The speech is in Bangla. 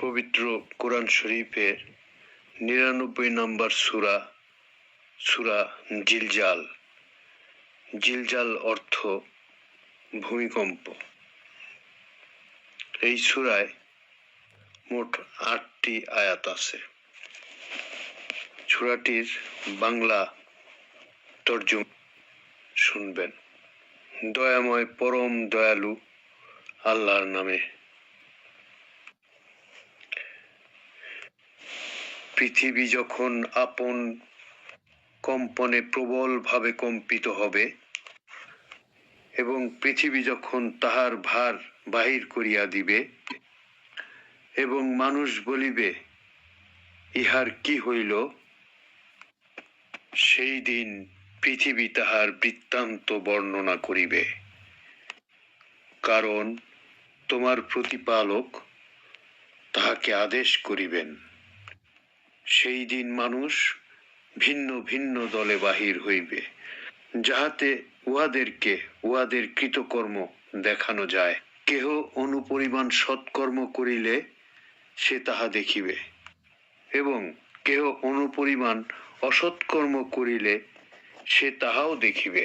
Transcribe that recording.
পবিত্র কোরআন শরীফের নিরানব্বই নম্বর সুরা সুরা জিলজাল। জিলজাল অর্থ ভূমিকম্প। এই সুরায় মোট আটটি আয়াত আছে। সুরাটির বাংলা তর্জম শুনবেন। দয়াময় পরম দয়ালু আল্লাহর নামে পৃথিবী যখন আপন কম্পনে প্রবলভাবে কম্পিত হবে এবং পৃথিবী যখন তাহার ভার বাহির করিয়া দিবে এবং মানুষ বলিবে, ইহার কি হইল? সেই দিন পৃথিবী তাহার বৃত্তান্ত বর্ণনা করিবে। কারণ তোমার প্রতিপালক তাহাকে আদেশ করিবেন। সেই দিন মানুষ ভিন্ন ভিন্ন দলে বাহির হইবে, যাহাতে উহাদেরকে উহাদের কৃতকর্ম দেখানো যায়। কেহ অনুপরিমাণ সৎকর্ম করিলে সে তাহা দেখিবে, এবং কেহ অনুপরিমাণ অসৎকর্ম করিলে সে তাহাও দেখিবে।